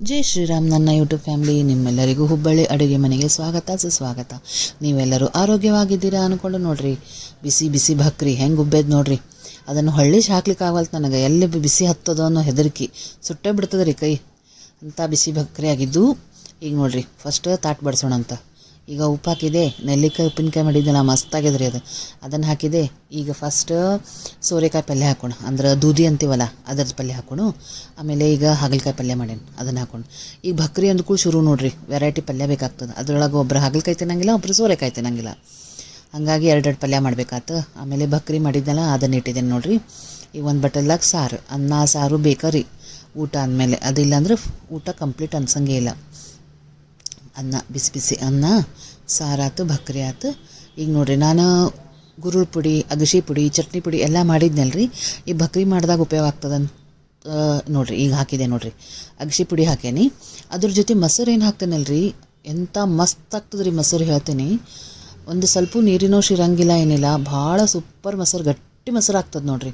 ಜೈ ಶ್ರೀರಾಮ್ ನನ್ನ YouTube family, ನಿಮ್ಮೆಲ್ಲರಿಗೂ ಹುಬ್ಬಳ್ಳಿ ಅಡುಗೆ ಮನೆಗೆ ಸ್ವಾಗತ, ಸುಸ್ವಾಗತ. ನೀವೆಲ್ಲರೂ ಆರೋಗ್ಯವಾಗಿದ್ದೀರಾ ಅಂದ್ಕೊಂಡು ನೋಡ್ರಿ. ಬಿಸಿ ಬಿಸಿ ಭಕ್ರಿ, ಹೆಂಗೆ ಉಬ್ಬೇದು ನೋಡ್ರಿ. ಅದನ್ನು ಹೊಳ್ಳಿ ಹಾಕ್ಲಿಕ್ಕೆ ಆಗಲ್ತು ನನಗೆ ಎಲ್ಲಿ ಬಿಸಿ ಹತ್ತದೋ ಅನ್ನೋ ಹೆದರಿಕೆ ಸುಟ್ಟೇ ಬಿಡ್ತದೆ ರೀ ಕೈ. ಅಂಥ ಬಿಸಿ ಭಕ್ರಿ ಆಗಿದ್ದು ಈಗ ನೋಡ್ರಿ ಫಸ್ಟ್ ತಾಟ್ ಬಡಿಸೋಣ ಅಂತ ಈಗ ಉಪ್ಪು ಹಾಕಿದೆ. ನೆಲ್ಲಿಕಾಯಿ ಉಪ್ಪಿನಕಾಯಿ ಮಾಡಿದ್ದೆ ಮಸ್ತಾಗಿದೆ ರೀ ಅದು. ಅದನ್ನು ಹಾಕಿದೆ. ಈಗ ಫಸ್ಟ್ ಸೋರೆಕಾಯಿ ಪಲ್ಯ ಹಾಕೋಣ. ಅಂದ್ರೆ ದೂದಿ ಅಂತೀವಲ್ಲ ಅದ್ರದ್ದು ಪಲ್ಯ ಹಾಕೋಣ. ಆಮೇಲೆ ಈಗ ಹಾಗಲಕಾಯಿ ಪಲ್ಯ ಮಾಡೇನಿ, ಅದನ್ನು ಹಾಕೊಂಡು ಈಗ ಭಕ್ರಿ ಅಂದ್ಕೂ ಶುರು ನೋಡ್ರಿ ವೆರೈಟಿ ಪಲ್ಯ ಬೇಕಾಗ್ತದೆ. ಅದ್ರೊಳಗೆ ಒಬ್ಬರು ಹಾಗಲಕಾಯಿ ತಿನ್ನಂಗಿಲ್ಲ ಒಬ್ಬರು ಸೋರೆಕಾಯಿ ತಿನ್ನಂಗಿಲ್ಲ. ಹಾಗಾಗಿ ಎರಡೆರಡು ಪಲ್ಯ ಮಾಡಬೇಕಾತು. ಆಮೇಲೆ ಭಕ್ರಿ ಮಾಡಿದ್ನಲ್ಲ ಅದನ್ನು ಇಟ್ಟಿದ್ದೇನೆ ನೋಡ್ರಿ. ಈಗ ಒಂದು ಬಟಲ್ದಾಗ ಸಾರು, ಅನ್ನ, ಸಾರು ಬೇಕಾ ರೀ? ಊಟ ಅಂದಮೇಲೆ ಅದಿಲ್ಲ ಅಂದ್ರೆ ಊಟ ಕಂಪ್ಲೀಟ್ ಅನ್ಸಂಗೇ ಇಲ್ಲ. ಅನ್ನ, ಬಿಸಿ ಬಿಸಿ ಅನ್ನ, ಸಾರಾತು ಭಕ್ರಿ ಆತು ಈಗ ನೋಡ್ರಿ, ನಾನು ಗುರುಳ್ ಪುಡಿ, ಅಗಶಿ ಪುಡಿ, ಚಟ್ನಿ ಪುಡಿ ಎಲ್ಲ ಮಾಡಿದ್ನಲ್ರಿ. ಈ ಭಕ್ರಿ ಮಾಡಿದಾಗ ಉಪಯೋಗ ಆಗ್ತದಂತ ನೋಡ್ರಿ, ಈಗ ಹಾಕಿದೆ ನೋಡ್ರಿ. ಅಗಸಿ ಪುಡಿ ಹಾಕೇನಿ. ಅದ್ರ ಜೊತೆ ಮೊಸರು ಏನು ಹಾಕ್ತೇನಲ್ರಿ? ಎಂಥ ಮಸ್ತ್ ಆಗ್ತದೆ ರೀ ಮೊಸರು ಹೇಳ್ತೀನಿ. ಒಂದು ಸ್ವಲ್ಪ ನೀರಿನೋಶ್ ಇರಂಗಿಲ್ಲ ಏನಿಲ್ಲ, ಭಾಳ ಸೂಪರ್ ಮೊಸರು, ಗಟ್ಟಿ ಮೊಸರು ಆಗ್ತದೆ ನೋಡ್ರಿ.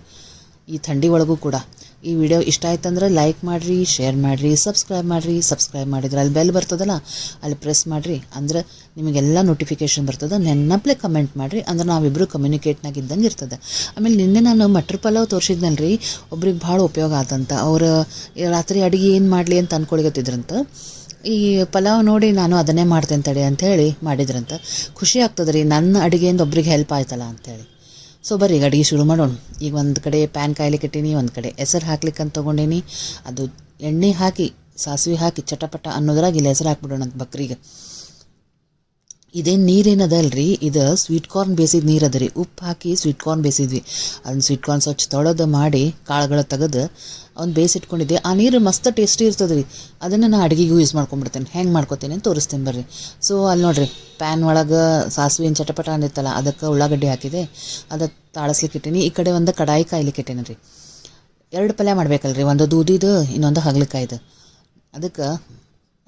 ಈ ಥಂಡಿ ಒಳಗೂ ಕೂಡ. ಈ ವಿಡಿಯೋ ಇಷ್ಟ ಆಯ್ತಂದ್ರೆ ಲೈಕ್ ಮಾಡಿರಿ, ಶೇರ್ ಮಾಡಿರಿ, ಸಬ್ಸ್ಕ್ರೈಬ್ ಮಾಡಿರಿ, ಸಬ್ಸ್ಕ್ರೈಬ್ ಮಾಡಿದ್ರೆ ಅಲ್ಲಿ ಬೆಲ್ ಬರ್ತದಲ್ಲ, ಅಲ್ಲಿ ಪ್ರೆಸ್ ಮಾಡಿರಿ. ಅಂದ್ರೆ ನಿಮಗೆಲ್ಲ ನೋಟಿಫಿಕೇಷನ್ ಬರ್ತದೆ ನೆನ್ನಪ್ಲೆ ಕಮೆಂಟ್ ಮಾಡಿರಿ. ಅಂದ್ರೆ ನಾವಿಬ್ಬರು ಕಮ್ಯುನಿಕೇಟ್ನಾಗ ಇದ್ದಂಗೆ ಇರ್ತದೆ. ಆಮೇಲೆ ನಿನ್ನೆ ನಾನು ಮಟ್ರ್ ಪಲಾವ್ ತೋರಿಸಿದ್ನಲ್ರಿ, ಒಬ್ರಿಗೆ ಭಾಳ ಉಪಯೋಗ ಆತಂತ. ಅವರು ರಾತ್ರಿ ಅಡುಗೆ ಏನು ಮಾಡಲಿ ಅಂತ ಅಂದ್ಕೊಳಿಗತ್ತಿದ್ರಂತ ಈ ಪಲಾವ್ ನೋಡಿ ನಾನು ಅದನ್ನೇ ಮಾಡ್ತೇನೆ ತಡೆ ಹೇಳಿ ಮಾಡಿದ್ರಂತ. ಖುಷಿ ಆಗ್ತದೆ ರೀ ನನ್ನ ಅಡುಗೆಯಿಂದ ಒಬ್ರಿಗೆ ಹೆಲ್ಪ್ ಆಯ್ತಲ್ಲ ಅಂತೇಳಿ ಸೊ ಬರ್ರಿ ಈಗ ಅಡುಗೆ ಶುರು ಮಾಡೋಣ. ಈಗ ಒಂದು ಕಡೆ ಪ್ಯಾನ್ ಕಾಯ್ಲಿಕ್ಕಿಟ್ಟೀನಿ ಒಂದು ಕಡೆ ಹೆಸರು ಹಾಕ್ಲಿಕ್ಕೆ ಅಂತ ತೊಗೊಂಡೀನಿ. ಅದು ಎಣ್ಣೆ ಹಾಕಿ, ಸಾಸಿವೆ ಹಾಕಿ ಚಟಪಟ ಅನ್ನೋದ್ರಾಗ ಇಲ್ಲಿ ಹೆಸರು ಹಾಕ್ಬಿಡೋಣ ಅಂತ ಬಕ್ರಿಗೆ. ಇದೇನು ನೀರೇನದಲ್ರಿ, ಇದು ಸ್ವೀಟ್ ಕಾರ್ನ್ ಬೇಸಿದ ನೀರು ಅದರಿ ಉಪ್ಪು ಹಾಕಿ ಸ್ವೀಟ್ ಕಾರ್ನ್ ಬೇಸಿದ್ವಿ. ಅದನ್ನ ಸ್ವೀಟ್ ಕಾರ್ನ್ ಸ್ವಚ್ಛ ತೊಳೆದು ಮಾಡಿ ಕಾಳುಗಳ ತೆಗೆದು ಅವ್ನು ಬೇಯಿಸಿಟ್ಕೊಂಡಿದ್ದೆ ಆ ನೀರು ಮಸ್ತ್ ಟೇಸ್ಟಿ ಇರ್ತದೆ ರೀ ಅದನ್ನು ನಾನು ಅಡುಗೆಗೂ ಯೂಸ್ ಮಾಡ್ಕೊಂಡ್ಬಿಡ್ತೇನೆ. ಹೆಂಗೆ ಮಾಡ್ಕೊತೀನಿ ಅಂತ ತೋರಿಸ್ತೀನಿ ಬರ್ರಿ. ಸೊ ಅಲ್ಲಿ ನೋಡಿರಿ ಪ್ಯಾನ್ ಒಳಗೆ ಸಾಸಿವೆನ ಚಟಪಟ ಅಂದಿತ್ತಲ್ಲ, ಅದಕ್ಕೆ ಉಳ್ಳಾಗಡ್ಡಿ ಹಾಕಿದೆ. ಅದಕ್ಕೆ ತಾಳಿಸ್ಲಿಕ್ಕೆ ಇಟ್ಟೀನಿ. ಈ ಕಡೆ ಒಂದು ಕಡಾಯಿ ಕಾಯ್ಲಿಕ್ಕೆ ಇಟ್ಟೀನಿ ರೀ ಎರಡು ಪಲ್ಯ ಮಾಡ್ಬೇಕಲ್ರಿ. ಒಂದು ದೂದಿದು, ಇನ್ನೊಂದು ಹಾಗಲಕಾಯ್ದು. ಅದಕ್ಕೆ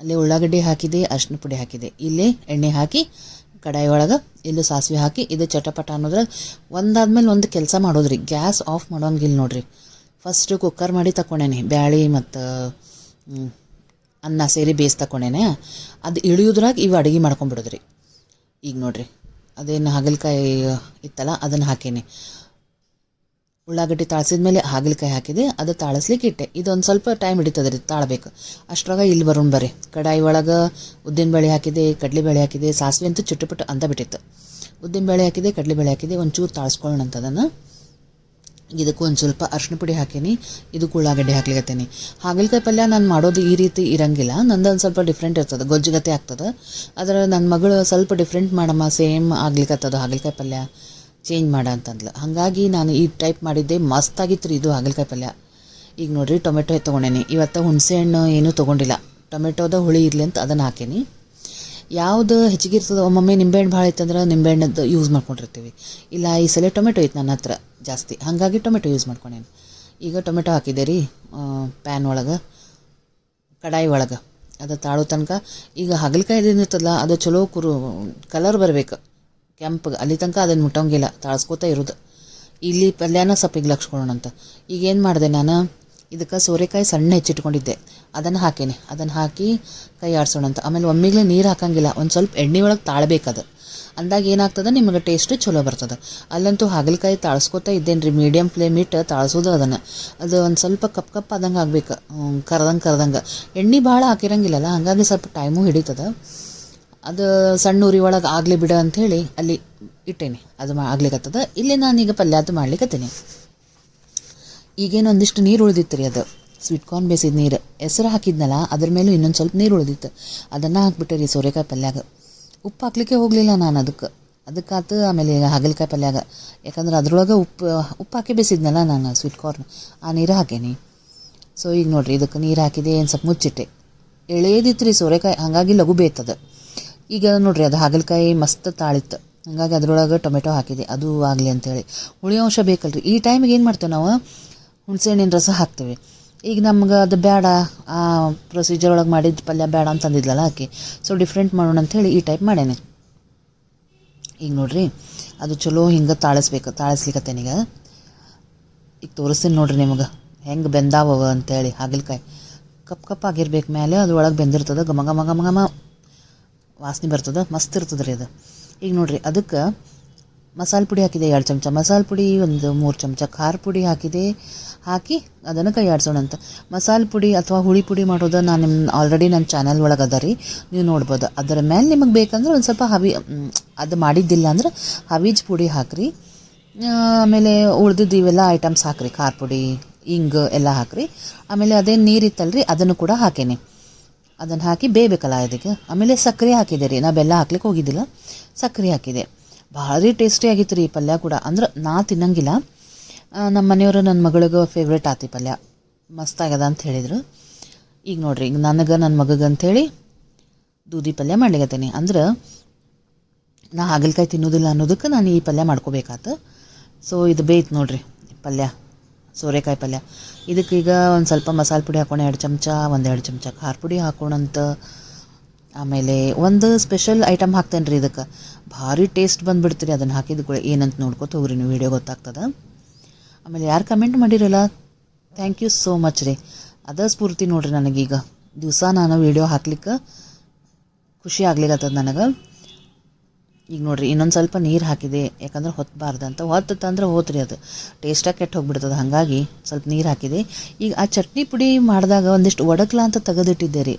ಅಲ್ಲಿ ಉಳ್ಳಾಗಡ್ಡಿ ಹಾಕಿದೆ, ಅರಿಶಿನ ಪುಡಿ ಹಾಕಿದೆ. ಇಲ್ಲಿ ಎಣ್ಣೆ ಹಾಕಿ, ಕಡಾಯಿ ಒಳಗೆ ಇಲ್ಲೂ ಸಾಸಿವೆ ಹಾಕಿ, ಇದು ಚಟಪಟ ಅನ್ನೋದ್ರಾಗ ಒಂದಾದ್ಮೇಲೆ ಒಂದು ಕೆಲಸ ಮಾಡೋದ್ರಿ. ಗ್ಯಾಸ್ ಆಫ್ ಮಾಡೋಂಗಿಲ್ಲ ನೋಡ್ರಿ. ಫಸ್ಟು ಕುಕ್ಕರ್ ಮಾಡಿ ತಗೊಂಡೇನೆ ಬ್ಯಾಳಿ ಮತ್ತು ಅನ್ನ ಸೇರಿ ಬೇಯಿಸಿ ತಕೊಂಡೇನೆ ಅದು ಇಳಿಯೋದ್ರಾಗ ಇವು ಅಡುಗೆ ಮಾಡ್ಕೊಂಬಿಡೋದ್ರಿ. ಈಗ ನೋಡ್ರಿ, ಅದೇನು ಹಾಗಲಕಾಯಿ ಇತ್ತಲ್ಲ, ಅದನ್ನು ಹಾಕೀನಿ. ಉಳ್ಳಾಗಡ್ಡಿ ತಾಳ್ಸಿದ ಮೇಲೆ ಹಾಗಲಕಾಯಿ ಹಾಕಿದೆ, ಅದು ತಾಳಿಸ್ಲಿಕ್ಕೆ ಇಟ್ಟೆ. ಇದೊಂದು ಸ್ವಲ್ಪ ಟೈಮ್ ಹಿಡಿತದೆ ರೀ, ತಾಳಬೇಕು. ಅಷ್ಟ್ರಾಗ ಇಲ್ಲಿ ಬರೋಣ ಬರ್ರಿ. ಕಡಾಯಿ ಒಳಗೆ ಉದ್ದಿನ ಬೇಳೆ ಹಾಕಿದೆ, ಕಡಲೆಬೇಳೆ ಹಾಕಿದೆ, ಸಾಸಿವೆ ಅಂತೂ ಚುಟ್ಟುಪುಟ್ಟು ಅಂತ ಬಿಟ್ಟಿತ್ತು. ಉದ್ದಿನ ಬೇಳೆ ಹಾಕಿದೆ, ಕಡಲೆಬೇಳೆ ಹಾಕಿದೆ, ಒಂಚೂರು ತಾಳಿಸ್ಕೊಳ್ಳೋಣ ಅಂತ ಅದನ್ನು. ಇದಕ್ಕೂ ಒಂದು ಸ್ವಲ್ಪ ಅರ್ಶಿನ ಪುಡಿ ಹಾಕೀನಿ, ಇದಕ್ಕೂ ಉಳ್ಳಾಗಡ್ಡೆ ಹಾಕ್ಲಿಕತ್ತೀನಿ. ಹಾಗಲಕಾಯಿ ಪಲ್ಯ ನಾನು ಮಾಡೋದು ಈ ರೀತಿ ಇರಂಗಿಲ್ಲ, ನಂದು ಒಂದು ಸ್ವಲ್ಪ ಡಿಫ್ರೆಂಟ್ ಇರ್ತದೆ, ಗೊಜ್ಜುಗತೆ ಆಗ್ತದೆ. ಆದರೆ ನನ್ನ ಮಗಳು ಸ್ವಲ್ಪ ಡಿಫ್ರೆಂಟ್ ಮಾಡಮ್ಮ ಸೇಮ್ ಆಗ್ಲಿಕ್ಕತ್ತದ ಹಾಗಲಕಾಯಿ ಪಲ್ಯ. ಚೇಂಜ್ ಮಾಡ ಅಂತಂದ್ಲು. ಹಾಗಾಗಿ ನಾನು ಈ ಟೈಪ್ ಮಾಡಿದ್ದೆ ಮಸ್ತಾಗಿತ್ತು ರೀ ಇದು ಹಾಗಲಕಾಯಿ ಪಲ್ಯ. ಈಗ ನೋಡಿರಿ ಟೊಮೆಟೊ ತೊಗೊಂಡೇನಿ. ಇವತ್ತು ಹುಣಸೆಹಣ್ಣು ಏನೂ ತೊಗೊಂಡಿಲ್ಲ. ಟೊಮೆಟೊದ ಹುಳಿ ಇರಲಿ ಅಂತ ಅದನ್ನು ಹಾಕೇನಿ. ಯಾವುದು ಹೆಚ್ಚಿಗೆ ಇರ್ತದೆ, ಒಮ್ಮೊಮ್ಮೆ ನಿಂಬೆಹಣ್ಣು ಭಾಳ ಇತ್ತಂದ್ರೆ ನಿಂಬೆಹಣ್ಣದ್ದು ಯೂಸ್ ಮಾಡ್ಕೊಂಡಿರ್ತೀವಿ. ಇಲ್ಲ, ಈ ಸಲ ಟೊಮೆಟೊ ಇತ್ತು ನನ್ನ ಹತ್ರ ಜಾಸ್ತಿ. ಹಾಗಾಗಿ ಟೊಮೆಟೊ ಯೂಸ್ ಮಾಡ್ಕೊಂಡೇನಿ. ಈಗ ಟೊಮೆಟೊ ಹಾಕಿದೆ ರೀ ಪ್ಯಾನ್ ಒಳಗೆ, ಕಡಾಯಿ ಒಳಗೆ. ಅದು ತಾಳೋ ತನಕ. ಈಗ ಹಾಗಲಕಾಯಿ ಏನಿರ್ತದಲ್ಲ ಅದು ಚಲೋ ಕುರು ಕಲರ್ ಬರಬೇಕು. ಕೆಂಪಗೆ ಅಲ್ಲಿ ತನಕ ಅದನ್ನು ಮುಟ್ಟೋಂಗಿಲ್ಲ, ತಾಳ್ಸ್ಕೊತಾ ಇರೋದು. ಇಲ್ಲಿ ಪಲ್ಯನ ಸ್ವಲ್ಪ ಈಗ ಈಗ ಏನು ಮಾಡಿದೆ ನಾನು? ಇದಕ್ಕೆ ಸೋರೆಕಾಯಿ ಸಣ್ಣ ಹೆಚ್ಚಿಟ್ಕೊಂಡಿದ್ದೆ. ಅದನ್ನು ಹಾಕೇನೆ. ಅದನ್ನು ಹಾಕಿ ಕೈ ಆಡ್ಸೋಣಂತ. ಆಮೇಲೆ ಒಮ್ಮಿಗ್ಲೇ ನೀರು ಹಾಕಂಗಿಲ್ಲ. ಒಂದು ಸ್ವಲ್ಪ ಎಣ್ಣೆ ಒಳಗೆ ತಾಳ್ಬೇಕದು ಅಂದಾಗ ಏನಾಗ್ತದೆ? ನಿಮಗೆ ಟೇಸ್ಟ್ ಚಲೋ ಬರ್ತದೆ. ಅಲ್ಲಂತೂ ಹಾಗಲಕಾಯಿ ತಾಳ್ಸ್ಕೊತಾ ಇದ್ದೇನೆ ರೀ ಮೀಡಿಯಮ್ ಫ್ಲೇಮ್ ಇಟ್ಟು ತಾಳ್ಸೋದು ಅದನ್ನು. ಅದು ಒಂದು ಸ್ವಲ್ಪ ಕಪ್ ಕಪ್ ಆದಂಗೆ ಆಗ್ಬೇಕು. ಕರ್ದಂಗೆ ಕರ್ದಂಗೆ. ಎಣ್ಣೆ ಭಾಳ ಹಾಕಿರಂಗಿಲ್ಲಲ್ಲ? ಹಾಗಾಗಿ ಸ್ವಲ್ಪ ಟೈಮು ಹಿಡಿತದೆ. ಅದು ಸಣ್ಣ ಉರಿ ಒಳಗೆ ಆಗಲಿ ಬಿಡ ಅಂಥೇಳಿ ಅಲ್ಲಿ ಇಟ್ಟೇನಿ. ಅದು ಮಾ ಆಗ್ಲಿಕತ್ತದ. ಇಲ್ಲಿ ನಾನೀಗ ಪಲ್ಯ ಅದು ಮಾಡ್ಲಿಕ್ಕತ್ತೀನಿ ಈಗೇನು ಒಂದಿಷ್ಟು ನೀರು ಉಳಿದಿತ್ತು ರೀ ಅದು. ಸ್ವೀಟ್ ಕಾರ್ನ್ ಬೇಸಿದ ನೀರು. ಹೆಸರು ಹಾಕಿದ್ನಲ್ಲ, ಅದ್ರ ಮೇಲೂ ಇನ್ನೊಂದು ಸ್ವಲ್ಪ ನೀರು ಉಳಿದಿತ್ತು. ಅದನ್ನು ಹಾಕ್ಬಿಟ್ಟೆ ರೀ ಸೋರೆಕಾಯಿ ಪಲ್ಯಾಗ. ಉಪ್ಪು ಹಾಕ್ಲಿಕ್ಕೆ ಹೋಗಲಿಲ್ಲ ನಾನು ಅದಕ್ಕೆ. ಅದಕ್ಕಾತು ಆಮೇಲೆ ಹಾಗಲಕಾಯಿ ಪಲ್ಯಾಗ. ಯಾಕಂದ್ರೆ ಅದ್ರೊಳಗೆ ಉಪ್ಪು ಉಪ್ಪು ಹಾಕಿ ಬೇಯಿಸಿದ್ನಲ್ಲ ನಾನು ಸ್ವೀಟ್ ಕಾರ್ನ್ ಆ ನೀರು ಹಾಕೇನಿ. ಸೊ ಈಗ ನೋಡಿರಿ, ಇದಕ್ಕೆ ನೀರು ಹಾಕಿದೆ, ಏನು ಸ್ವಲ್ಪ ಮುಚ್ಚಿಟ್ಟೆ. ಎಳೇದಿತ್ತು ರೀ ಸೋರೆಕಾಯಿ, ಹಾಗಾಗಿ ಲಘು ಬೇಯ್ತದ. ಈಗ ನೋಡ್ರಿ ಅದು ಹಾಗಲಕಾಯಿ ಮಸ್ತ್ ತಾಳಿತ್ತು. ಹಾಗಾಗಿ ಅದರೊಳಗೆ ಟೊಮೆಟೊ ಹಾಕಿದೆ. ಅದು ಆಗಲಿ ಅಂತೇಳಿ. ಹುಳಿ ಅಂಶ ಬೇಕಲ್ರಿ. ಈ ಟೈಮಿಗೆ ಏನು ಮಾಡ್ತೇವೆ ನಾವು? ಹುಣಸೆಹಣ್ಣಿನ ರಸ ಹಾಕ್ತೇವೆ. ಈಗ ನಮ್ಗೆ ಅದು ಬೇಡ. ಆ ಪ್ರೊಸೀಜರ್ ಒಳಗೆ ಮಾಡಿದ ಪಲ್ಯ ಬೇಡ ಅಂತಂದಿದ್ಲಲ್ಲ ಹಾಕಿ ಸೊ ಡಿಫ್ರೆಂಟ್ ಮಾಡೋಣ ಅಂಥೇಳಿ ಈ ಟೈಪ್ ಮಾಡೇನೆ. ಈಗ ನೋಡಿರಿ. ಅದು ಚಲೋ ಹಿಂಗೆ ತಾಳಿಸ್ಬೇಕು. ತಾಳಿಸ್ಲಿಕ್ಕತ್ತೇನೆ ಈಗ? ಈಗ ತೋರಿಸ್ತೀನಿ ನೋಡಿರಿ ನಿಮಗೆ. ಹೆಂಗೆ ಬೆಂದಾವ ಅಂತೇಳಿ ಹಾಗಲಕಾಯಿ. ಕಪ್ ಕಪ್ ಆಗಿರ್ಬೇಕು ಮೇಲೆ ಅದ್ರೊಳಗೆ ಬೆಂದಿರ್ತದೆ. ಘಮ ಘಮ ಘಮ ಘಮ. ವಾಸನೆ ಬರ್ತದೆ, ಮಸ್ತ್ ಇರ್ತದೆ ರೀ ಅದು. ಈಗ ನೋಡಿರಿ, ಅದಕ್ಕೆ ಮಸಾಲೆ ಪುಡಿ ಹಾಕಿದೆ ಎರಡು ಚಮಚ. ಮಸಾಲೆ ಪುಡಿ ಒಂದು ಮೂರು ಚಮಚ. ಖಾರ ಪುಡಿ ಹಾಕಿದೆ, ಹಾಕಿ ಅದನ್ನು ಕೈ ಆಡ್ಸೋಣ ಅಂತ. ಮಸಾಲೆ ಪುಡಿ ಅಥವಾ ಹುಳಿ ಪುಡಿ ಮಾಡೋದು ನಾನು ನಿಮ್ಮ ಆಲ್ರೆಡಿ ನನ್ನ ಚಾನಲ್ ಒಳಗೆ ಅದ ರೀ. ನೀವು ನೋಡ್ಬೋದು. ಅದರ ಮೇಲೆ ನಿಮಗೆ ಬೇಕಂದ್ರೆ ಒಂದು ಸ್ವಲ್ಪ ಹವಿ ಅದು ಮಾಡಿದ್ದಿಲ್ಲ ಅಂದ್ರೆ ಹವೀಜ್ ಪುಡಿ ಹಾಕ್ರಿ. ಆಮೇಲೆ ಉಳ್ದಿದ್ದು ಇವೆಲ್ಲ ಐಟಮ್ಸ್ ಹಾಕ್ರಿ. ಖಾರ ಪುಡಿ ಇಂಗ್ ಎಲ್ಲ ಹಾಕ್ರಿ. ಆಮೇಲೆ ಅದೇ ನೀರಿತ್ತಲ್ರಿ ಅದನ್ನು ಕೂಡ ಹಾಕೇನಿ. ಅದನ್ನು ಹಾಕಿ ಬೇಯಬೇಕಲ್ಲ ಇದಕ್ಕೆ? ಆಮೇಲೆ ಸಕ್ಕರೆ ಹಾಕಿದೆ ರೀ. ನಾ ಬೆಲ್ಲ ಹಾಕ್ಲಿಕ್ಕೆ ಹೋಗಿದ್ದಿಲ್ಲ. ಸಕ್ಕರೆ ಹಾಕಿದೆ. ಭಾಳ ಟೇಸ್ಟಿ ಆಗಿತ್ತು ರೀ ಈ ಪಲ್ಯ ಕೂಡ. ಅಂದ್ರೆ ನಾ ತಿನ್ನಂಗಿಲ್ಲ. ನಮ್ಮ ಮನೆಯವರು ನನ್ನ ಮಗಳಿಗೆ ಫೇವ್ರೇಟ್ ಆತಿ ಪಲ್ಯ. ಮಸ್ತ್ ಆಗ್ಯದ ಅಂತ ಹೇಳಿದರು. ಈಗ ನೋಡ್ರಿ, ಈಗ ನನಗೆ ನನ್ನ ಮಗಗೆ ಅಂಥೇಳಿ ದೂದಿ ಪಲ್ಯ ಮಾಡ್ಲಿಕ್ಕತ್ತೀನಿ ಅಂದ್ರೆ ನಾ ಹಾಗಲಕಾಯಿ ತಿನ್ನೋದಿಲ್ಲ ಅನ್ನೋದಕ್ಕೆ ನಾನು ಈ ಪಲ್ಯ ಮಾಡ್ಕೋಬೇಕಾತು. ಸೊ ಇದು ಬೇಯ್ತು ನೋಡ್ರಿ ಪಲ್ಯ. ಸೋರೆಕಾಯಿ ಪಲ್ಯ. ಇದಕ್ಕೆ ಈಗ ಒಂದು ಸ್ವಲ್ಪ ಮಸಾಲೆ ಪುಡಿ ಹಾಕೋಣ, ಎರಡು ಚಮಚ, ಒಂದು ಎರಡು ಚಮಚ ಖಾರ ಪುಡಿ ಹಾಕೋಣಂತ. ಆಮೇಲೆ ಒಂದು ಸ್ಪೆಷಲ್ ಐಟಮ್ ಹಾಕ್ತೇನೆ ರೀ ಇದಕ್ಕೆ. ಭಾರಿ ಟೇಸ್ಟ್ ಬಂದುಬಿಡ್ತೀರಿ ಅದನ್ನು ಹಾಕಿದ ಕೂಡ ಏನಂತ ನೋಡ್ಕೊತ ಹೋಗ್ರಿ ನೀವು ವಿಡಿಯೋ ಗೊತ್ತಾಗ್ತದೆ. ಆಮೇಲೆ ಯಾರು ಕಮೆಂಟ್ ಮಾಡಿರಲ್ಲ ಥ್ಯಾಂಕ್ ಯು ಸೋ ಮಚ್ ರೀ. ಅದ ಸ್ಫೂರ್ತಿ ನೋಡ್ರಿ ನನಗೀಗ. ದಿವಸ ನಾನು ವೀಡಿಯೋ ಹಾಕ್ಲಿಕ್ಕೆ ಖುಷಿ ಆಗ್ಲಿಕತ್ತದ ನನಗೆ. ಈಗ ನೋಡ್ರಿ, ಇನ್ನೊಂದು ಸ್ವಲ್ಪ ನೀರು ಹಾಕಿದೆ, ಯಾಕಂದ್ರೆ ಹೊತ್ತಬಾರ್ದು ಅಂತ. ಹೊತ್ತಂದ್ರೆ ಹೋತ್ರಿ ಅದು. ಟೇಸ್ಟಾಗಿ ಕೆಟ್ಟು ಹೋಗ್ಬಿಡ್ತದೆ, ಹಾಗಾಗಿ ಸ್ವಲ್ಪ ನೀರು ಹಾಕಿದೆ. ಈಗ ಆ ಚಟ್ನಿ ಪುಡಿ ಮಾಡಿದಾಗ ಒಂದಿಷ್ಟು ಒಡಕ್ಲ ಅಂತ ತೆಗೆದಿಟ್ಟಿದ್ದೆ ರೀ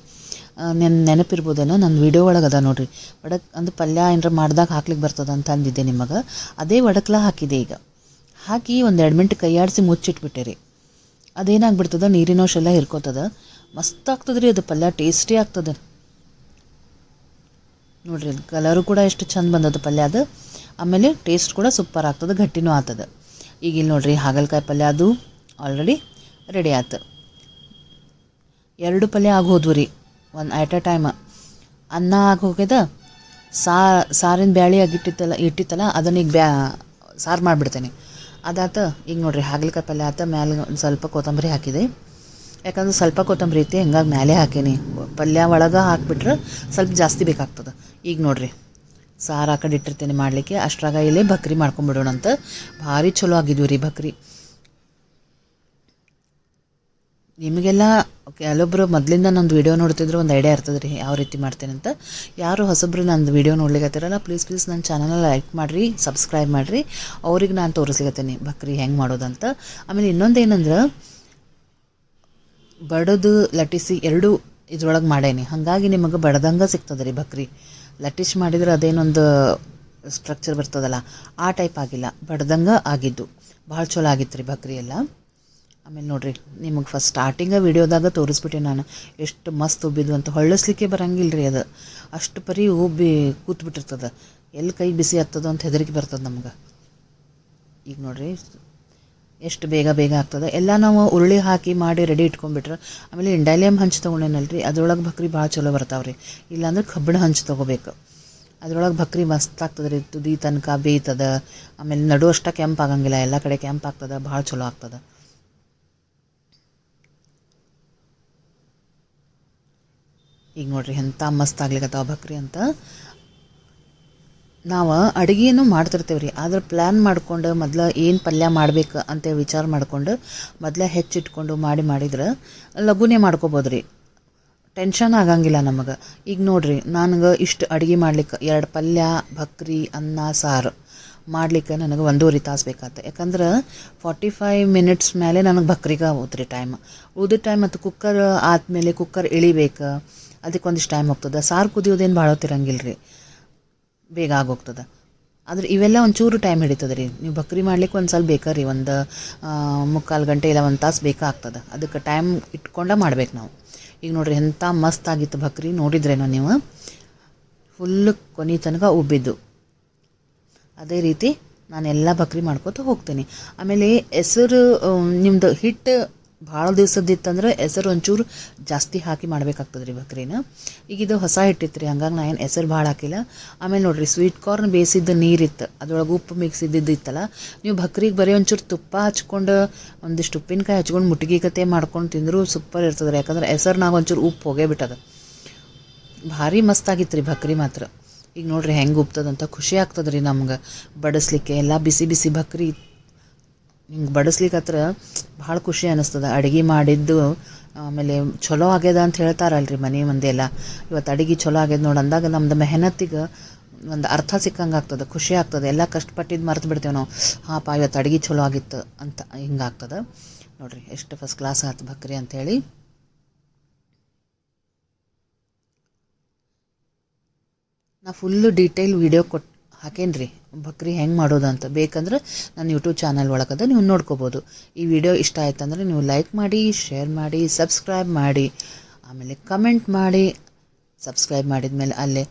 ನೆನ್, ನೆನಪಿರ್ಬೋದೇನೋ? ನನ್ನ ವಿಡಿಯೋ ಒಳಗೆ ಅದ ನೋಡಿರಿ. ಒಡಕ್ ಅಂದ್ರೆ ಪಲ್ಯ ಏನಾರ ಮಾಡಿದಾಗ ಹಾಕ್ಲಿಕ್ಕೆ ಬರ್ತದೆ ಅಂತ ಅಂದಿದ್ದೆ ನಿಮಗೆ. ಅದೇ ಒಡಕ್ಲ ಹಾಕಿದೆ ಈಗ. ಹಾಕಿ ಒಂದು ಎರಡು ಮಿಂಟ್ ಕೈಯಾಡಿಸಿ ಮುಚ್ಚಿಟ್ಬಿಟ್ಟೆ ರೀ ಅದೇನಾಗ್ಬಿಡ್ತದ? ನೀರಿನ ಅಂಶ ಎಲ್ಲ ಹಿರ್ಕೋತದ. ಮಸ್ತ್ ಆಗ್ತದೆ ರೀ ಅದು ಪಲ್ಯ, ಟೇಸ್ಟಿ ಆಗ್ತದೆ. ನೋಡ್ರಿ ಕಲರು ಕೂಡ ಎಷ್ಟು ಚಂದ ಬಂದದ ಪಲ್ಯ ಅದು. ಆಮೇಲೆ ಟೇಸ್ಟ್ ಕೂಡ ಸೂಪರ್ ಆಗ್ತದೆ, ಗಟ್ಟಿನೂ ಆಗ್ತದೆ. ಈಗ ಇಲ್ಲಿ ನೋಡಿರಿ, ಹಾಗಲಕಾಯಿ ಪಲ್ಯ ಅದು ಆಲ್ರೆಡಿ ರೆಡಿ ಆಯ್ತು. ಎರಡು ಪಲ್ಯ ಆಗೋದ್ವು ರೀ, ಒಂದು ಆಟ್ ಅ ಟೈಮ್ ಅನ್ನ ಆಗೋಗ್ಯದ ಸಾರಿನ ಬ್ಯಾಳಿ ಆಗಿಟ್ಟಿತ್ತಲ್ಲ ಇಟ್ಟಿತ್ತಲ್ಲ ಅದನ್ನ ಈಗ ಬ್ಯಾ, ಸಾರು ಮಾಡಿಬಿಡ್ತೇನೆ. ಅದಾತ, ಈಗ ನೋಡಿರಿ, ಹಾಗಲಕಾಯಿ ಪಲ್ಯ ಆತ, ಮ್ಯಾಲೆ ಒಂದು ಸ್ವಲ್ಪ ಕೊತ್ತಂಬರಿ ಹಾಕಿದೆ. ಯಾಕಂದ್ರೆ ಸ್ವಲ್ಪ ಕೊತ್ತಂಬರಿ ಐತಿ, ಹಂಗಾಗಿ ಮೇಲೆ ಹಾಕೀನಿ. ಪಲ್ಯ ಒಳಗೆ ಹಾಕಿಬಿಟ್ರೆ ಸ್ವಲ್ಪ ಜಾಸ್ತಿ ಬೇಕಾಗ್ತದೆ. ಈಗ ನೋಡ್ರಿ. ಸಾರು ಆ ಕಡೆ ಇಟ್ಟಿರ್ತೇನೆ ಮಾಡಲಿಕ್ಕೆ. ಅಷ್ಟ್ರಾಗ ಇಲ್ಲೇ ಬಕ್ರಿ ಮಾಡ್ಕೊಂಬಿಡೋಣ ಅಂತ. ಭಾರಿ ಚಲೋ ಆಗಿದ್ವು ರೀ ಬಕ್ರಿ ನಿಮಗೆಲ್ಲ ಕೆಲವೊಬ್ರು ಮೊದಲಿಂದ ನಂದು ವಿಡಿಯೋ ನೋಡ್ತಿದ್ರು ಒಂದು ಐಡಿಯಾ ಇರ್ತದೆ ರೀ, ಯಾವ ರೀತಿ ಮಾಡ್ತೇನೆ ಅಂತ. ಯಾರು ಹೊಸಬ್ರು ನಂದು ವಿಡಿಯೋ ನೋಡ್ಲಿಕ್ಕತ್ತಿರಲ್ಲ ಪ್ಲೀಸ್ ಪ್ಲೀಸ್ ನನ್ನ ಚಾನಲ್ನ ಲೈಕ್ ಮಾಡಿರಿ ಸಬ್ಸ್ಕ್ರೈಬ್ ಮಾಡಿರಿ. ಅವ್ರಿಗೆ ನಾನು ತೋರಿಸ್ಲಿಕತ್ತೀನಿ ಬಕ್ರಿ ಹೆಂಗೆ ಮಾಡೋದಂತ. ಆಮೇಲೆ ಇನ್ನೊಂದು ಏನಂದ್ರೆ, ಬಡದು ಲಟ್ಟಿಸಿ ಎರಡು ಇದ್ರೊಳಗೆ ಮಾಡೇನಿ. ಹಾಗಾಗಿ ನಿಮಗೆ ಬಡದಂಗೆ ಸಿಗ್ತದೆ ರೀ ಬಕ್ರಿ ಲಟ್ಟಿಸಿ ಮಾಡಿದ್ರೆ ಅದೇನೊಂದು ಸ್ಟ್ರಕ್ಚರ್ ಬರ್ತದಲ್ಲ, ಆ ಟೈಪ್ ಆಗಿಲ್ಲ. ಬಡ್ದಂಗೆ ಆಗಿದ್ದು. ಭಾಳ ಚಲೋ ಆಗಿತ್ತು ರೀ ಬಕ್ರಿ ಎಲ್ಲ. ಆಮೇಲೆ ನೋಡಿರಿ, ನಿಮಗೆ ಫಸ್ಟ್ ಸ್ಟಾರ್ಟಿಂಗ ವಿಡಿಯೋದಾಗ ತೋರಿಸ್ಬಿಟ್ಟೆ ನಾನು. ಎಷ್ಟು ಮಸ್ತ್ ಉಬ್ಬಿದ್ವು ಅಂತ. ಹೊಳ್ಳಿಸ್ಲಿಕ್ಕೆ ಬರಂಗಿಲ್ಲ ರೀ ಅದು. ಅಷ್ಟು ಪರಿ ಉಬ್ಬಿ ಕೂತ್ಬಿಟ್ಟಿರ್ತದೆ. ಎಲ್ಲಿ ಕೈ ಬಿಸಿ ಆಗ್ತದೋ ಅಂತ ಹೆದರಿಕೆ ಬರ್ತದೆ ನಮ್ಗೆ. ಈಗ ನೋಡ್ರಿ ಎಷ್ಟು ಬೇಗ ಬೇಗ ಆಗ್ತದೆ. ಎಲ್ಲ ನಾವು ಉರುಳಿ ಹಾಕಿ ಮಾಡಿ ರೆಡಿ ಇಟ್ಕೊಂಡ್ಬಿಟ್ರೆ, ಆಮೇಲೆ ಇಂಡಾಲಿಯಮ್ ಹಂಚು ತೊಗೊಂಡೇನಲ್ರಿ? ಅದ್ರೊಳಗೆ ಬಕ್ರಿ ಭಾಳ ಚಲೋ ಬರ್ತಾವೆ ರೀ ಇಲ್ಲಾಂದ್ರೆ ಕಬ್ಬಿಣ ಹಂಚು ತೊಗೋಬೇಕು. ಅದ್ರೊಳಗೆ ಬಕ್ರಿ ಮಸ್ತ್ ಆಗ್ತದೆ ರೀ. ತುದಿ ತನಕ ಬೇಯ್ತದೆ, ಆಮೇಲೆ ನಡು ಅಷ್ಟ ಕೆಂಪು ಆಗಂಗಿಲ್ಲ, ಎಲ್ಲ ಕಡೆ ಕೆಂಪು ಆಗ್ತದೆ, ಭಾಳ ಚಲೋ ಆಗ್ತದೆ. ಈಗ ನೋಡ್ರಿ ಎಂಥ ಮಸ್ತ್ ಆಗ್ಲಿಕತ್ತಾವ ಬಕ್ರಿ ಅಂತ. ನಾವು ಅಡುಗೆಯನ್ನು ಮಾಡ್ತಿರ್ತೇವೆ ರೀ ಆದ್ರೆ ಪ್ಲ್ಯಾನ್ ಮಾಡ್ಕೊಂಡು ಮೊದ್ಲು ಏನು ಪಲ್ಯ ಮಾಡ್ಬೇಕು ಅಂತ ವಿಚಾರ ಮಾಡ್ಕೊಂಡು ಮೊದಲೇ ಹೆಚ್ಚಿಟ್ಕೊಂಡು ಮಾಡಿ ಮಾಡಿದ್ರೆ ಲಘುನೇ ಮಾಡ್ಕೋಬೋದು ರೀ ಟೆನ್ಷನ್ ಆಗಂಗಿಲ್ಲ ನಮಗೆ. ಈಗ ನೋಡ್ರಿ, ನನಗೆ ಇಷ್ಟು ಅಡುಗೆ ಮಾಡ್ಲಿಕ್ಕೆ ಎರಡು ಪಲ್ಯ ಭಕ್ರಿ ಅನ್ನ, ಸಾರು ಮಾಡ್ಲಿಕ್ಕೆ ನನಗೆ ಒಂದೂವರೆ ತಾಸು ಬೇಕಾಗ್ತದೆ ಯಾಕಂದ್ರೆ ಫಾರ್ಟಿ ಫೈವ್ ಮಿನಿಟ್ಸ್ ಮೇಲೆ ನನಗೆ ಭಕ್ರಿಗೆ ಹೋತ್ರಿ ಟೈಮ್ ಉಳಿದ ಟೈಮ್ ಮತ್ತು ಕುಕ್ಕರ್ ಆದಮೇಲೆ ಕುಕ್ಕರ್ ಇಳಿಬೇಕು. ಅದಕ್ಕೆ ಒಂದಿಷ್ಟು ಟೈಮ್ ಹೋಗ್ತದೆ. ಸಾರು ಕುದಿಯೋದೇನು ಭಾಳ ಹೊತ್ತಿರಂಗಿಲ್ಲ ರೀ ಬೇಗ ಆಗೋಗ್ತದೆ. ಆದರೆ ಇವೆಲ್ಲ ಒಂಚೂರು ಟೈಮ್ ಹಿಡಿತದೆ ರೀ. ನೀವು ಬಕ್ರಿ ಮಾಡ್ಲಿಕ್ಕೆ ಒಂದು ಸ್ವಲ್ಪ ಬೇಕಾ ರೀ? ಒಂದು ಮುಕ್ಕಾಲು ಗಂಟೆ ಇಲ್ಲ ಒಂದು ತಾಸು ಬೇಕಾಗ್ತದೆ ಅದಕ್ಕೆ ಟೈಮ್ ಇಟ್ಕೊಂಡೇ ಮಾಡ್ಬೇಕು ನಾವು. ಈಗ ನೋಡ್ರಿ ಎಂಥ ಮಸ್ತ್ ಆಗಿತ್ತು ಬಕ್ರಿ. ನೋಡಿದ್ರೇನೋ ನೀವು? ಫುಲ್ಲು ಕೊನೆ ತನಕ ಉಬ್ಬಿದ್ದು. ಅದೇ ರೀತಿ ನಾನು ಎಲ್ಲ ಬಕ್ರಿ ಮಾಡ್ಕೋತ ಹೋಗ್ತೀನಿ. ಆಮೇಲೆ ಹೆಸರು ನಿಮ್ಮದು ಹಿಟ್ಟು ಭಾಳ ದಿವ್ಸದ್ದಿತ್ತಂದ್ರೆ ಹೆಸರು ಒಂಚೂರು ಜಾಸ್ತಿ ಹಾಕಿ ಮಾಡ್ಬೇಕಾಗ್ತದೆ ರೀ ಬಕ್ರಿನ. ಈಗ ಇದು ಹೊಸ ಹಿಟ್ಟಿತ್ತು ರೀ ಹಂಗಾಗಿ ನಾ ಏನು ಹೆಸರು ಭಾಳ ಹಾಕಿಲ್ಲ. ಆಮೇಲೆ ನೋಡ್ರಿ ಸ್ವೀಟ್ ಕಾರ್ನ್ ಬೇಯಿಸಿದ್ದು ನೀರಿತ್ತು, ಅದ್ರೊಳಗೆ ಉಪ್ಪು ಮಿಕ್ಸ್ ಇದ್ದಿದ್ದು ಇತ್ತಲ್ಲ, ನೀವು ಬಕ್ರಿಗೆ ಬರೀ ಒಂಚೂರು ತುಪ್ಪ ಹಚ್ಕೊಂಡು ಒಂದಿಷ್ಟು ಉಪ್ಪಿನಕಾಯಿ ಹಚ್ಕೊಂಡು ಮುಟ್ಟಿಗೆ ಕತೆ ಮಾಡ್ಕೊಂಡು ತಿಂದರೂ ಸೂಪರ್ ಇರ್ತದೆ ರೀ ಯಾಕಂದ್ರೆ ಹೆಸರ್ನಾಗ ಒಂಚೂರು ಉಪ್ಪು ಹೋಗೇ ಬಿಟ್ಟದ. ಭಾರಿ ಮಸ್ತಾಗಿತ್ತು ರೀ ಬಕ್ರಿ ಮಾತ್ರ. ಈಗ ನೋಡ್ರಿ ಹೆಂಗೆ ಉಪ್ತದಂತ ಖುಷಿ ಆಗ್ತದೆ ರೀ ನಮ್ಗೆ. ಬಡಿಸ್ಲಿಕ್ಕೆ ಎಲ್ಲ ಬಿಸಿ ಬಿಸಿ ಬಕ್ರಿ ಹಿಂಗೆ ಬಡಿಸ್ಲಿಕ್ಕೆ ಭಾಳ ಖುಷಿ ಅನ್ನಿಸ್ತದ ಅಡುಗೆ ಮಾಡಿದ್ದು, ಆಮೇಲೆ ಚಲೋ ಆಗ್ಯದ ಅಂತ ಹೇಳ್ತಾರಲ್ರಿ ಮನೆ ಮಂದಿ ಎಲ್ಲ ಇವತ್ತು ಅಡುಗೆ ಚಲೋ ಆಗ್ಯದ ನೋಡಿ ಅಂದಾಗ ನಮ್ದು ಮೆಹನತ್ತಿಗೆ ಒಂದು ಅರ್ಥ ಸಿಕ್ಕಂಗೆ ಆಗ್ತದೆ, ಖುಷಿ ಆಗ್ತದೆ. ಎಲ್ಲ ಕಷ್ಟಪಟ್ಟಿದ್ದು ಮರ್ತು ಬಿಡ್ತೇವೆ ನಾವು. ಹಾಪ ಇವತ್ತು ಅಡುಗೆ ಚಲೋ ಆಗಿತ್ತು ಅಂತ ಹಿಂಗಾಗ್ತದೆ ನೋಡ್ರಿ, ಎಷ್ಟು ಫಸ್ಟ್ ಕ್ಲಾಸ್ ಆಯ್ತು ಬಕ್ರಿ ಅಂಥೇಳಿ ನಾ ಫುಲ್ಲು ಡೀಟೇಲ್ ವಿಡಿಯೋ ಕೊಟ್ಟು ಹಾಕೇನಿ ರೀ ಬಕ್ರಿ ಹೆಂಗೆ ಮಾಡೋದು ಅಂತ. ಬೇಕಂದ್ರೆ ನನ್ನ ಯೂಟ್ಯೂಬ್ ಚಾನಲ್ ಒಳಗದ ನೀವು ನೋಡ್ಕೋಬೋದು. ಈ ವಿಡಿಯೋ ಇಷ್ಟ ಆಯ್ತಂದ್ರೆ ನೀವು ಲೈಕ್ ಮಾಡಿ ಶೇರ್ ಮಾಡಿ ಸಬ್ಸ್ಕ್ರೈಬ್ ಮಾಡಿ. ಆಮೇಲೆ ಕಮೆಂಟ್ ಮಾಡಿ. ಸಬ್ಸ್ಕ್ರೈಬ್ ಮಾಡಿದ್ಮೇಲೆ ಅಲ್ಲೇ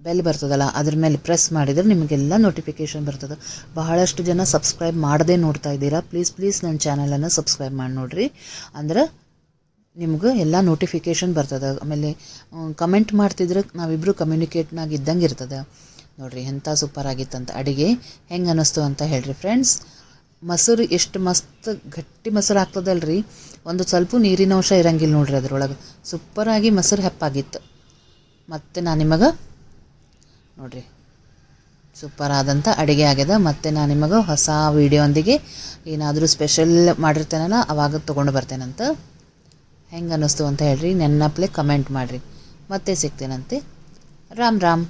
ಬೆಲ್ ಬರ್ತದಲ್ಲ, ಅದ್ರ ಮೇಲೆ ಪ್ರೆಸ್ ಮಾಡಿದರೆ ನಿಮಗೆಲ್ಲ ನೋಟಿಫಿಕೇಷನ್ ಬರ್ತದೆ. ಬಹಳಷ್ಟು ಜನ ಸಬ್ಸ್ಕ್ರೈಬ್ ಮಾಡದೇ ನೋಡ್ತಾ ಇದ್ದೀರಾ. ಪ್ಲೀಸ್ ಪ್ಲೀಸ್ ನನ್ನ ಚಾನಲನ್ನು ಸಬ್ಸ್ಕ್ರೈಬ್ ಮಾಡಿ ನೋಡ್ರಿ. ಅಂದ್ರೆ ನಿಮ್ಗೆ ಎಲ್ಲ ನೋಟಿಫಿಕೇಶನ್ ಬರ್ತದೆ. ಆಮೇಲೆ ಕಮೆಂಟ್ ಮಾಡ್ತಿದ್ರೆ ನಾವಿಬ್ಬರು ಕಮ್ಯುನಿಕೇಟ್ನಾಗ ಇದ್ದಂಗೆ ಇರ್ತದೆ. ನೋಡಿರಿ ಎಂಥ ಸೂಪರ್ ಆಗಿತ್ತಂತ. ಅಡುಗೆ ಹೆಂಗೆ ಅನ್ನಿಸ್ತು ಅಂತ ಹೇಳ್ರಿ ಫ್ರೆಂಡ್ಸ್ ಮೊಸರು ಎಷ್ಟು ಮಸ್ತ್ ಗಟ್ಟಿ ಮೊಸರು ಆಗ್ತದಲ್ರಿ. ಒಂದು ಸ್ವಲ್ಪ ನೀರಿನ ಅಂಶ ಇರಂಗಿಲ್ಲ ನೋಡ್ರಿ ಅದ್ರೊಳಗೆ. ಸೂಪರಾಗಿ ಮೊಸರು ಹೆಪ್ಪಾಗಿತ್ತು. ಮತ್ತು ನಾನು ನಿಮಗೆ ನೋಡ್ರಿ ಸೂಪರ್ ಆದಂಥ ಅಡುಗೆ ಆಗ್ಯದ. ಮತ್ತು ನಾನು ನಿಮಗೆ ಹೊಸ ವೀಡಿಯೋಂದಿಗೆ ಏನಾದರೂ ಸ್ಪೆಷಲ್ ಮಾಡಿರ್ತೇನಲ್ಲ ಅವಾಗ ತೊಗೊಂಡು ಬರ್ತೇನಂತ. ಹೆಂಗೆ ಅನ್ನಿಸ್ತು ಅಂತ ಹೇಳ್ರಿ ನೆನ್ನಪ್ಪಲೆ ಕಮೆಂಟ್ ಮಾಡಿರಿ. ಮತ್ತೆ ಸಿಗ್ತೀನಂತೆ. ರಾಮ್ ರಾಮ್.